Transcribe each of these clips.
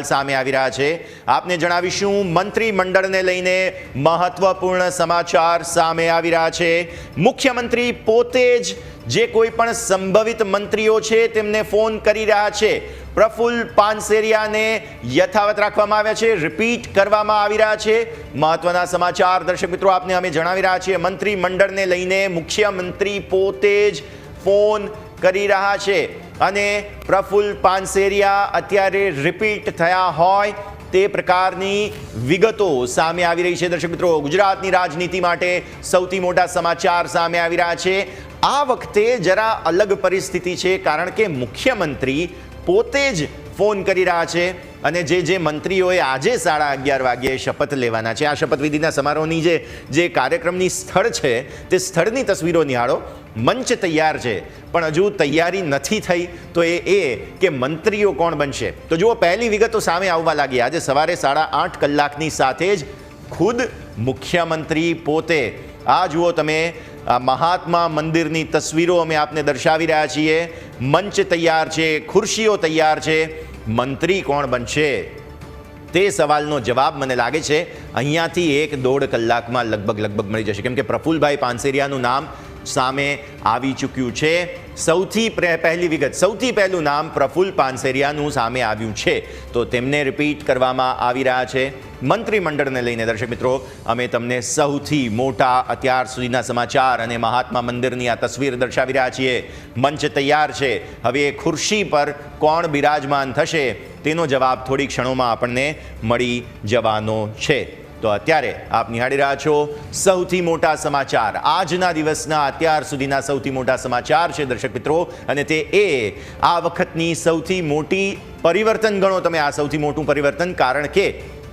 સામે આવી રહ્યા છે. આપને જણાવીશું, મંત્રીમંડળને લઈને મહત્વપૂર્ણ સમાચાર સામે આવી રહ્યા છે. મુખ્યમંત્રી પોતે જ જે કોઈ પણ સંભવિત મંત્રીઓ છે, તેમને ફોન કરી રહ્યા છે. પ્રફુલ્લ પાનસેરિયાને યથાવત રાખવામાં આવ્યા છે, રિપીટ કરવામાં આવી રહ્યા છે. મહત્વના સમાચાર, દર્શક મિત્રો, આપને અમે જણાવી રહ્યા છીએ, મંત્રીમંડળને લઈને મુખ્યમંત્રી પોતે જ ફોન કરી રહ્યા છે. અને પ્રફુલ્લ પાનસેરિયા અત્યારે રિપીટ થયા હોય તે પ્રકારની વિગતો સામે આવી રહી છે. દર્શક મિત્રો, ગુજરાતની રાજનીતિ માટે સૌથી મોટા સમાચાર સામે આવી રહ્યા છે. આ વખતે જરા અલગ પરિસ્થિતિ છે, કારણ કે મુખ્યમંત્રી પોતે જ ફોન કરી રહ્યા છે. અને જે જે મંત્રીઓએ આજે સાડા અગિયાર વાગ્યે શપથ લેવાના છે, આ શપથવિધિના સમારોહની જે જે કાર્યક્રમની સ્થળ છે, તે સ્થળની તસવીરો નિહાળો. મંચ તૈયાર છે, પણ હજુ તૈયારી નથી થઈ, તો એ એ કે મંત્રીઓ કોણ બનશે? તો જુઓ, પહેલી વિગતો સામે આવવા લાગી. આજે સવારે સાડા આઠ કલાકની સાથે જ ખુદ મુખ્યમંત્રી પોતે, આ જુઓ તમે, આ મહાત્મા મંદિરની તસવીરો અમે આપને દર્શાવી રહ્યા છીએ. મંચ તૈયાર છે, ખુરશીઓ તૈયાર છે. મંત્રી કોણ બનશે? તે સવાલનો જવાબ મને લાગે છે. અહીંયાથી એક દોઢ કલાકમાં લગભગ લગભગ મળી જશે. કેમ કે પ્રફુલભાઈ પાનસેરિયાનું નામ સામે આવી ચૂક્યું છે. સૌથી પહેલી વિગત. સૌથી પહેલું નામ પ્રફુલ્લ પાનસેરિયાનું સામે આવ્યું છે. તો તેમને રિપીટ કરવામાં આવી રહ્યા છે. મંત્રીમંડળને લઈને દર્શક મિત્રો, અમે તમને સૌથી મોટા અત્યાર સુધીના સમાચાર અને મહાત્મા મંદિરની આ તસવીર દર્શાવી રહ્યા છીએ. મંચ તૈયાર છે. હવે એ ખુરશી પર કોણ બિરાજમાન થશે તેનો જવાબ થોડી ક્ષણોમાં આપણને મળી જવાનો છે. તો અત્યારે આપ નિહાળી રહ્યા છો સૌથી મોટા સમાચાર. આજના દિવસના અત્યાર સુધીના સૌથી મોટા સમાચાર છે દર્શક મિત્રો, અને તે એ આ વખતની સૌથી મોટી પરિવર્તન ગણો તમે, આ સૌથી મોટું પરિવર્તન, કારણ કે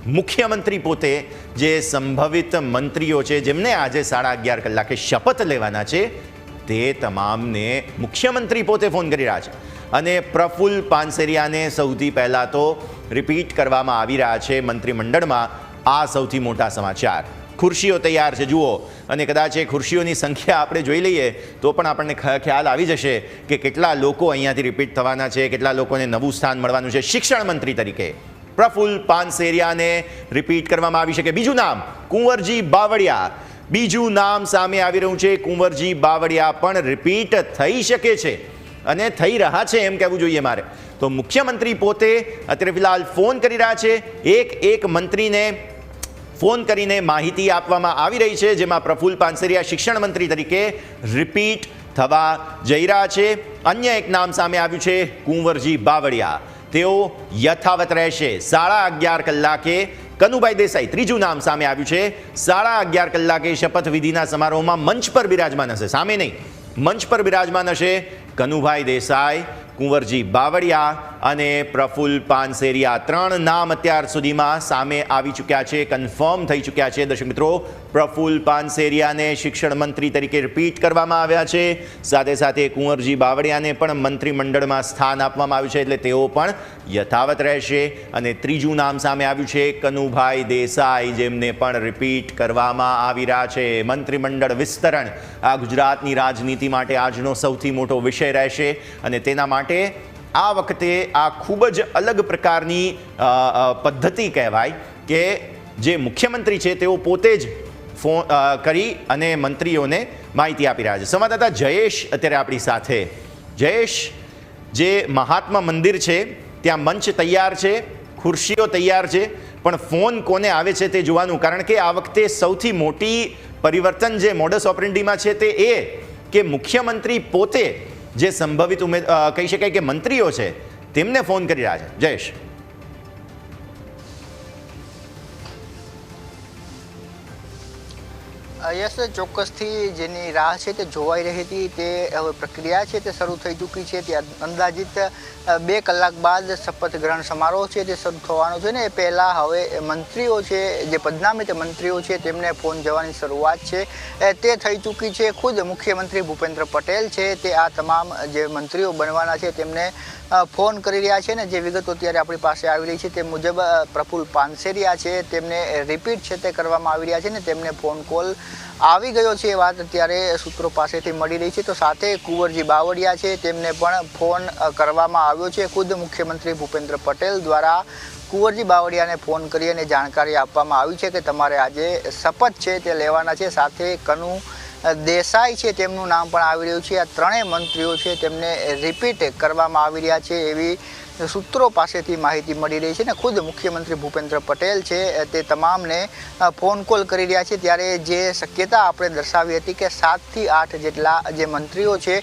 મુખ્યમંત્રી પોતે જે સંભવિત મંત્રીઓ છે, જેમને આજે સાડા અગિયાર કલાકે શપથ લેવાના છે, તે તમામને મુખ્યમંત્રી પોતે ફોન કરી રહ્યા છે. અને પ્રફુલ્લ પાનસેરિયાને સૌથી પહેલાં તો રિપીટ કરવામાં આવી રહ્યા છે મંત્રીમંડળમાં આ સૌથી મોટા સમાચાર. ખુરશીઓ તૈયાર છે, જુઓ. અને કદાચ એ ખુરશીઓની સંખ્યા આપણે જોઈ લઈએ, તો પણ આપણને ખ્યાલ આવી જશે કે કેટલા લોકો અહીંયાથી રિપીટ થવાના છે, કેટલા લોકોને નવું સ્થાન મળવાનું છે. શિક્ષણ મંત્રી તરીકે પ્રફુલ્લ પાનસેરિયાને રિપીટ કરવામાં આવી શકે. બીજું નામ, કુંવરજી બાવળિયા. બીજું નામ સામે આવી રહ્યું છે, કુંવરજી બાવળિયા પણ રિપીટ થઈ શકે છે. અને થઈ રહ્યા છે એમ કહેવું જોઈએ મારે. તો મુખ્યમંત્રી પોતે અત્યારે ફિલહાલ ફોન કરી રહ્યા છે. એક એક મંત્રીને ફોન કરીને માહિતી આપવામાં આવી રહી છે, જેમાં પ્રફુલ પાનસરિયા શિક્ષણ મંત્રી તરીકે રિપીટ થવા જઈ રહ્યા છે. અન્ય એક નામ સામે આવ્યું છે, કુંવરજી બાવળિયા. તેઓ યથાવત રહેશે. સાડા અગિયાર કલાકે કનુભાઈ દેસાઈ, ત્રીજું નામ સામે આવ્યું છે. સાડા અગિયાર કલાકે શપથવિધિના સમારોહમાં મંચ પર બિરાજમાન હશે. સામે નહીં, મંચ પર બિરાજમાન હશે કનુભાઈ દેસાઈ, કુંવરજી બાવળિયા અને પ્રફુલ પાનસેરિયા. ત્રણ નામ અત્યાર સુધીમાં સામે આવી ચૂક્યા છે, કન્ફર્મ થઈ ચૂક્યા છે, દર્શક મિત્રો. પ્રફુલ પાનસેરિયાને શિક્ષણ મંત્રી તરીકે રિપીટ કરવામાં આવ્યા છે. સાથે સાથે કુંવરજી બાવળિયાને પણ મંત્રીમંડળમાં સ્થાન આપવામાં આવ્યું છે, એટલે તેઓ પણ યથાવત રહેશે. અને ત્રીજું નામ સામે આવ્યું છે, કનુભાઈ દેસાઈ, જેમને પણ રિપીટ કરવામાં આવી રહ્યા છે. મંત્રીમંડળ વિસ્તરણ આ ગુજરાતની રાજનીતિ માટે આજનો સૌથી મોટો વિષય રહેશે અને તેના માટે આ વખતે આ ખૂબ જ અલગ પ્રકારની પદ્ધતિ કહેવાય કે જે મુખ્યમંત્રી છે તેઓ પોતે જ ફોન કરી અને મંત્રીઓને માહિતી આપી રહ્યા છે. સંવાદદાતા જયેશ અત્યારે આપણી સાથે. જયેશ, જે મહાત્મા મંદિર છે, ત્યાં મંચ તૈયાર છે, ખુરશીઓ તૈયાર છે, પણ ફોન કોને આવે છે તે જોવાનું? કારણ કે આ વખતે સૌથી મોટી પરિવર્તન જે મોડસ ઓપરેન્ડીમાં છે તે એ કે મુખ્યમંત્રી પોતે જે સંભવિત ઉમેદ કહી શકાય કે મંત્રીઓ છે તેમને ફોન કરી રહ્યા છે. જયેશ. યસ, ચોક્કસથી જેની રાહ છે તે જોવાઈ રહી હતી, તે હવે પ્રક્રિયા છે તે શરૂ થઈ ચૂકી છે. ત્યાં અંદાજિત બે કલાક બાદ શપથ ગ્રહણ સમારોહ છે તે શરૂ થવાનો છે ને એ પહેલાં હવે મંત્રીઓ છે, જે પદનામિત મંત્રીઓ છે તેમને ફોન જવાની શરૂઆત છે. તે થઈ ચૂકી છે. ખુદ મુખ્યમંત્રી ભૂપેન્દ્ર પટેલ છે તે આ તમામ જે મંત્રીઓ બનવાના છે તેમને ફોન કરી રહ્યા છે ને જે વિગતો અત્યારે આપણી પાસે આવી રહી છે તે મુજબ પ્રફુલ પાનસેરિયા છે. તેમને રિપીટ છે તે કરવામાં આવી રહ્યા છે ને તેમને ફોન કોલ આવી ગયો છે એ વાત અત્યારે સૂત્રો પાસેથી મળી રહી છે. તો સાથે કુંવરજી બાવળિયા છે, તેમને પણ ફોન કરવામાં આવ્યો છે. ખુદ મુખ્યમંત્રી ભૂપેન્દ્ર પટેલ દ્વારા કુંવરજી બાવળિયાને ફોન કરી અને જાણકારી આપવામાં આવી છે કે તમારે આજે શપથ છે તે લેવાના છે. સાથે કનુ દેસાઈ છે, તેમનું નામ પણ આવી રહ્યું છે. આ ત્રણેય મંત્રીઓ છે, તેમને રિપીટ કરવામાં આવી રહ્યા છે એવી સૂત્રો પાસેથી માહિતી મળી રહી છે ને ખુદ મુખ્યમંત્રી ભૂપેન્દ્ર પટેલ છે તે તમામને ફોન કોલ કરી રહ્યા છે. ત્યારે જે શક્યતા આપણે દર્શાવી હતી કે સાતથી આઠ જેટલા જે મંત્રીઓ છે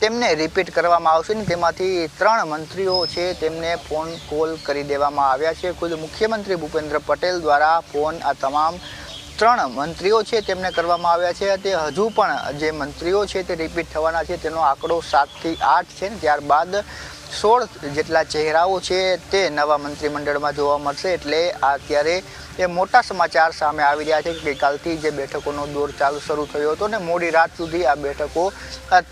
તેમને રિપીટ કરવામાં આવશે ને તેમાંથી ત્રણ મંત્રીઓ છે તેમને ફોન કોલ કરી દેવામાં આવ્યા છે. ખુદ મુખ્યમંત્રી ભૂપેન્દ્ર પટેલ દ્વારા ફોન આ તમામ ત્રણ મંત્રીઓ છે તેમને કરવામાં આવ્યા છે. તે હજુ પણ જે મંત્રીઓ છે તે રિપીટ થવાના છે. તેનો આંકડો સાતથી આઠ છે ને ત્યારબાદ સોળ જેટલા ચહેરાઓ છે તે નવા મંત્રીમંડળમાં જોવા મળશે એટલે અત્યારે એ મોટા સમાચાર સામે આવી રહ્યા છે કે ગઈકાલથી જે બેઠકોનો દોર ચાલુ શરૂ થયો હતો ને મોડી રાત સુધી આ બેઠકો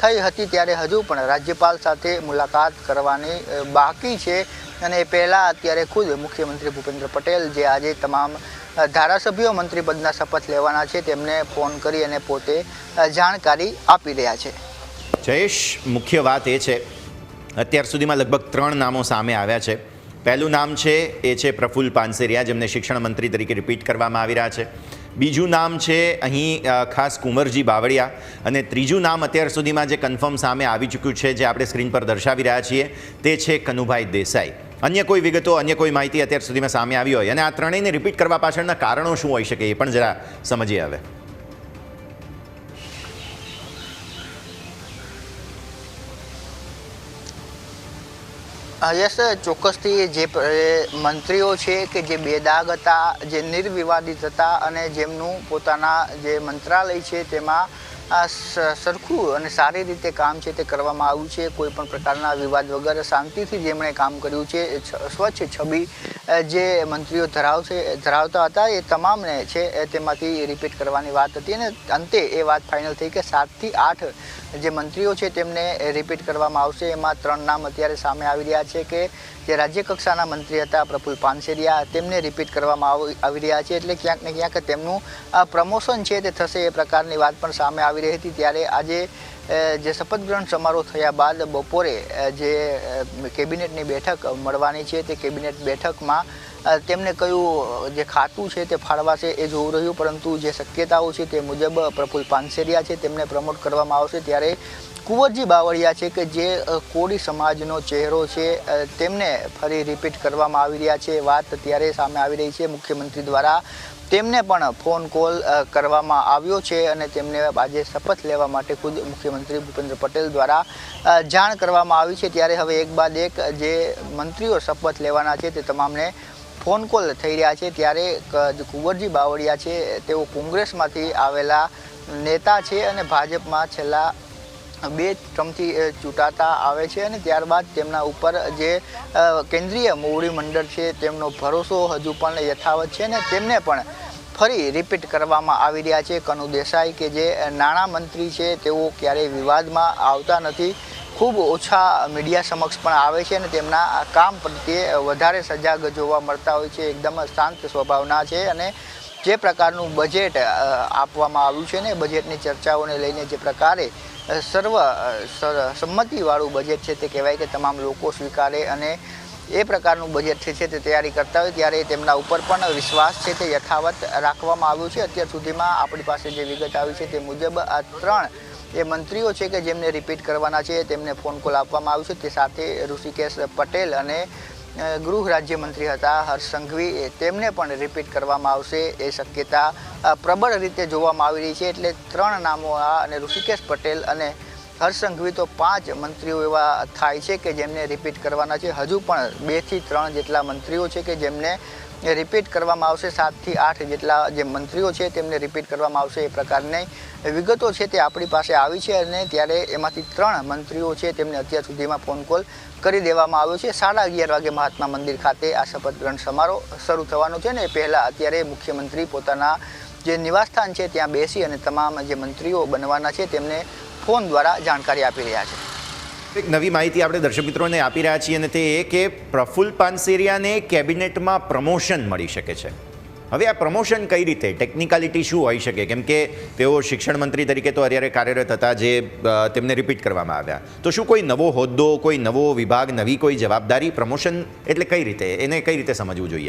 થઈ હતી ત્યારે હજુ પણ રાજ્યપાલ સાથે મુલાકાત કરવાની બાકી છે. અને એ પહેલાં અત્યારે ખુદ મુખ્યમંત્રી ભૂપેન્દ્ર પટેલ જે આજે તમામ ધારાસભ્યો મંત્રીપદના શપથ લેવાના છે તેમને ફોન કરી અને પોતે જાણકારી આપી રહ્યા છે. જયેશ, મુખ્ય વાત એ છે અત્યાર સુધીમાં લગભગ ત્રણ નામો સામે આવ્યા છે. પહેલું નામ છે, એ છે પ્રફુલ પાનસેરિયા, જેમને શિક્ષણ મંત્રી તરીકે રિપીટ કરવામાં આવી રહ્યા છે. બીજું નામ છે, અહીં ખાસ કુંવરજી બાવળિયા. અને ત્રીજું નામ અત્યાર સુધીમાં જે કન્ફર્મ સામે આવી ચૂક્યું છે, જે આપણે સ્ક્રીન પર દર્શાવી રહ્યા છીએ, તે છે કનુભાઈ દેસાઈ. અન્ય કોઈ વિગતો, અન્ય કોઈ માહિતી અત્યાર સુધીમાં સામે આવી હોય. અને આ ત્રણેયને રિપીટ કરવા પાછળના કારણો શું હોઈ શકે એ પણ જરા સમજીએ હવે. યસ, ચોક્કસથી જે મંત્રીઓ છે કે જે બેદાગ હતા, જે નિર્વિવાદિત હતા અને જેમનું પોતાના જે મંત્રાલય છે તેમાં આ સરખું અને સારી રીતે કામ છે તે કરવામાં આવ્યું છે. કોઈ પણ પ્રકારના વિવાદ વગર શાંતિથી જેમણે કામ કર્યું છે સ્વચ્છ છબી જે મંત્રીઓ ધરાવશે, ધરાવતા હતા, એ તમામને છે તેમાંથી રિપીટ કરવાની વાત હતી અને અંતે એ વાત ફાઇનલ થઈ કે સાતથી આઠ જે મંત્રીઓ છે તેમને રિપીટ કરવામાં આવશે. એમાં ત્રણ નામ અત્યારે સામે આવી રહ્યા છે કે જે રાજ્ય કક્ષાના મંત્રી હતા પ્રફુલ પાનસેરિયા, તેમને રિપીટ કરવામાં આવી રહ્યા છે. એટલે ક્યાંક ને ક્યાંક તેમનું પ્રમોશન છે તે થશે એ પ્રકારની વાત પણ સામે આવી રહી હતી ત્યારે આજે જે શપથ ગ્રહણ સમારોહ થયા બાદ બપોરે જે કેબિનેટની બેઠક મળવાની છે, તે કેબિનેટ બેઠકમાં તેમને કયું જે ખાતું છે તે ફાળવાશે એ જોવું રહ્યું, પરંતુ જે શક્યતાઓ છે તે મુજબ પ્રફુલ પાનસેરિયા છે તેમને પ્રમોટ કરવામાં આવશે. ત્યારે કુંવરજી બાવળિયા છે કે જે કોળી સમાજનો ચહેરો છે તેમને ફરી રિપીટ કરવામાં આવી રહ્યા છે. વાત ત્યારે સામે આવી રહી છે મુખ્યમંત્રી દ્વારા તેમને પણ ફોન કોલ કરવામાં આવ્યો છે અને તેમને આજે શપથ લેવા માટે ખુદ મુખ્યમંત્રી ભૂપેન્દ્ર પટેલ દ્વારા જાણ કરવામાં આવી છે. ત્યારે હવે એક બાદ એક જે મંત્રીઓ શપથ લેવાના છે તે તમામને ફોન કોલ થઈ રહ્યા છે. ત્યારે કુંવરજી બાવળિયા છે, તેઓ કોંગ્રેસમાંથી આવેલા નેતા છે અને ભાજપમાં છેલ્લા બે ચમચી ચૂંટાતા આવે છે અને ત્યારબાદ તેમના ઉપર જે કેન્દ્રીય મોવડી મંડળ છે તેમનો ભરોસો હજુ પણ યથાવત છે અને તેમને પણ ફરી રિપીટ કરવામાં આવી રહ્યા છે. કનુ દેસાઈ કે જે નાણાં મંત્રી છે તેઓ ક્યારેય વિવાદમાં આવતા નથી. ખૂબ ઓછા મીડિયા સમક્ષ પણ આવે છે અને તેમના કામ પ્રત્યે વધારે સજાગ જોવા મળતા હોય છે. એકદમ શાંત સ્વભાવના છે અને જે પ્રકારનું બજેટ આપવામાં આવ્યું છે ને બજેટની ચર્ચાઓને લઈને જે પ્રકારે સર્વ સર- સંમતિવાળું બજેટ છે તે કહેવાય કે તમામ લોકો સ્વીકારે અને એ પ્રકારનું બજેટ છે તે તૈયારી કરતા હોય ત્યારે તેમના ઉપર પણ વિશ્વાસ છે તે યથાવત રાખવામાં આવ્યું છે. અત્યાર સુધીમાં આપણી પાસે જે વિગત આવી છે તે મુજબ આ ત્રણ એ મંત્રીઓ છે કે જેમને રિપીટ કરવાના છે, તેમને ફોન કોલ આપવામાં આવ્યું છે. તે સાથે ઋષિકેશ પટેલ અને ગૃહ રાજ્યમંત્રી હતા હર્ષ સંઘવી. તેમને પણ રિપીટ કરવામાં આવશે એ શક્યતા પ્રબળ રીતે જોવામાં આવી રહી છે. એટલે ત્રણ નામો આ અને ઋષિકેશ પટેલ અને હર્ષ સંઘવી તો પાંચ મંત્રીઓ એવા થાય છે કે જેમને રિપીટ કરવાના છે. હજુ પણ બેથી ત્રણ જેટલા મંત્રીઓ છે કે જેમને રિપીટ કરવામાં આવશે સાતથી આઠ જેટલા જે મંત્રીઓ છે તેમને રિપીટ કરવામાં આવશે એ પ્રકારની વિગતો છે તે આપણી પાસે આવી છે અને ત્યારે એમાંથી ત્રણ મંત્રીઓ છે તેમને અત્યાર સુધીમાં ફોન કોલ કરી દેવામાં આવ્યો છે. સાડા અગિયાર વાગે મહાત્મા મંદિર ખાતે આ શપથ ગ્રહણ સમારોહ શરૂ થવાનો છે ને એ પહેલાં અત્યારે મુખ્યમંત્રી પોતાના જે નિવાસસ્થાન છે ત્યાં બેસી અને તમામ જે મંત્રીઓ બનવાના છે તેમને ફોન દ્વારા જાણકારી આપી રહ્યા છે. એક નવી માહિતી આપણે દર્શક મિત્રોને આપી રહ્યા છીએ અને તે એ કે પ્રફુલ્લ પાનસેરિયાને કેબિનેટમાં પ્રમોશન મળી શકે છે. હવે આ પ્રમોશન કઈ રીતે? ટેકનિકાલિટી શું હોઈ શકે? કેમ કે તેઓ શિક્ષણ મંત્રી તરીકે તો અત્યારે કાર્યરત હતા જે તેમને રિપીટ કરવામાં આવ્યા. તો શું કોઈ નવો હોદ્દો, કોઈ નવો વિભાગ, નવી કોઈ જવાબદારી પ્રમોશન એટલે કઈ રીતે? એને કઈ રીતે સમજવું જોઈએ?